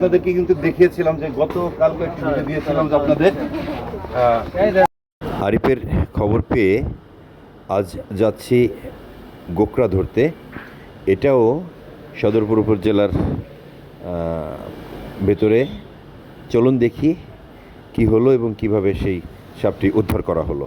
আপনাদেরকে কিন্তু দেখিয়েছিলাম যে গত কাল কয়েকটি ভিডিও দিয়েছিলাম যে আপনাদের আরিফের খবর পেয়ে আজ যাচ্ছি গোকরা ধরতে। এটাও সদরপুর উপজেলার ভেতরে। চলুন দেখি কি হলো এবং কীভাবে সেই সাপটি উদ্ধার করা হলো।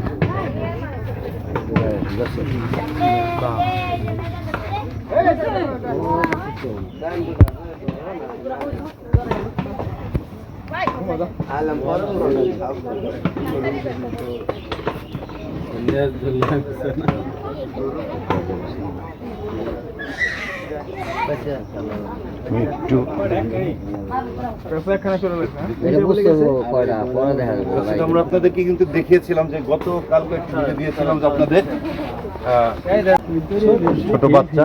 ঠিক আছে? আলম আমরা আপনাদেরকে কিন্তু দেখিয়েছিলাম যে গত কাল দিয়েছিলাম যে আপনাদের ছোট বাচ্চা।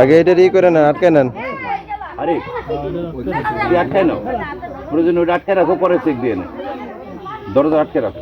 আগে এটা ই করে নেন, আটকে নেন। আরে তুই আটকায় নাও। প্রয়োজন ওটা আটকে রাখো, পরে চেক দিয়ে নে দরজা আটকে রাখো।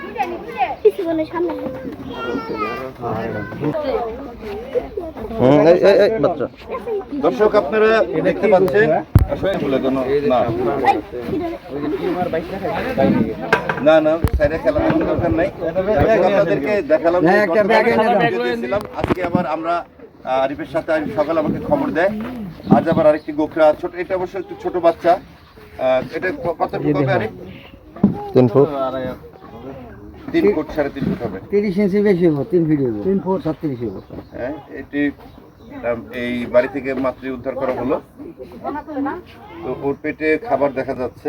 দর্শক আপনারা দেখতে পাচ্ছেন। আসলে বলে না। না না সাইডে খেলা দরকার নাই। আপনাদেরকে দেখালাম যে দিয়েছিলাম। আজকে আবার আমরা আরিফের সাথে সকালে আমাকে খবর দেয়। আজ আবার আরেকটি গোখরা ছোট এটা অবশ্য একটু ছোট বাচ্চা। আহ, এটা কত হবে আরিফ? তিন ফুট। তিন ফুট সাড়ে তিন ফুট হবে। তিরিশ ইঞ্চি বেশি হব তিন ফিট হব তিন ফুট। ছত্রিশ হব হ্যাঁ এটি এই বাড়ি থেকে মাতৃ উদ্ধার করা হলো। তো ওর পেটে খাবার দেখা যাচ্ছে।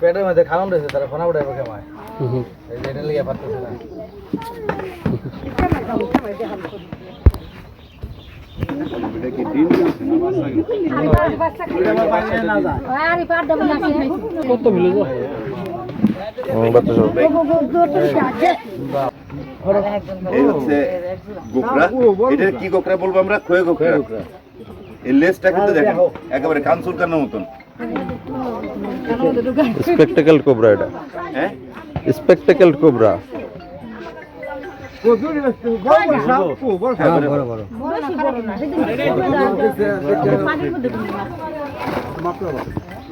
পেটের মধ্যে খাওয়ান রয়েছে তারা ফোনা উঠে খেমায় এই এটা লিয়ে পারতেছে না। কত মিলে যায়? এই হচ্ছে গোকরা এটা কি গোকরা বলব আমরা? খয়ে গোকরা এই লেজটা কিন্তু দেখেন একেবারে কানসুর কান্নার মতন। স্পেকটাকেল কোবরা এটা। হ্যাঁ? স্পেকটাকেল কোবরা হ্যাঁ, বড়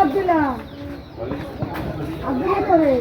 আব্দুল্লাহ। আব্দুল্লাহ করে।